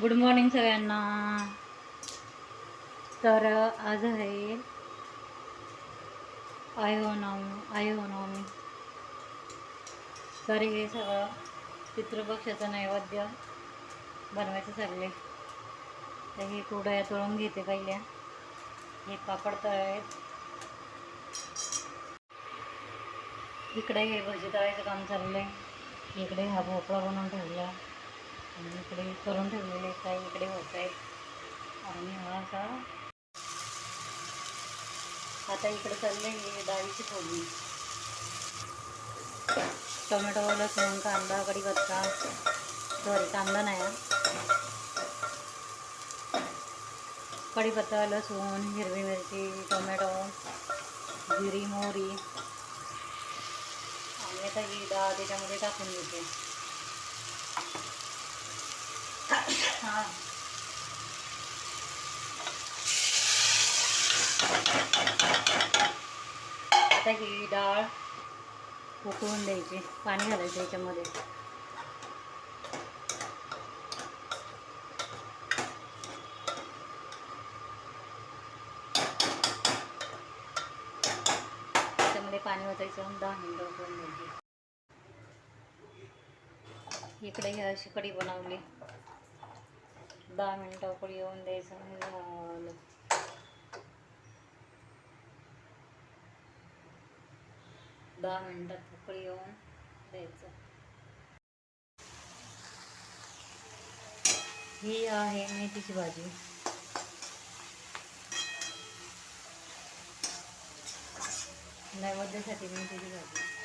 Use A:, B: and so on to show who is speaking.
A: Good morning सगळ्यांना. तर आज आहे आय हो नवमी नवमी तर हे सगळं पितृपक्षाचं नैवेद्य बनवायचं सगळे तर हे कुडया तळून घेते पहिल्या. हे पापड तळायत. इकडे हे भजी तळायचं काम आहे इकडे हा भोपळा बनवून ठेवला. आणि इकडे करून ठेवलेले काही इकडे होत आहेत. आणि हा असा आता इकडे चालले हे डाळीची फोडणी. टोमॅटो लसूण कांदा कढीपत्ता सॉरी कांदा नाही कढीपत्ता लसूण हिरवी मिरची टोमॅटो जिरी मोहरी. आणि आता ही डाळ त्याच्यामध्ये टाकून घेते. आता ही डाळ उकळून द्यायची. पाणी घालायचं याच्यामध्ये. त्याच्यामध्ये पाणी ओतायचं दहा मिनटं उकळून द्यायची इकडे ही अशी कढी बनवली. दहा मिनटं उकळी येऊन द्यायचं झालं. दहा मिनटात उकळी येऊन द्यायचं. ही आहे मेथीची भाजी. नैवेद्यासाठी मेथीची भाजी.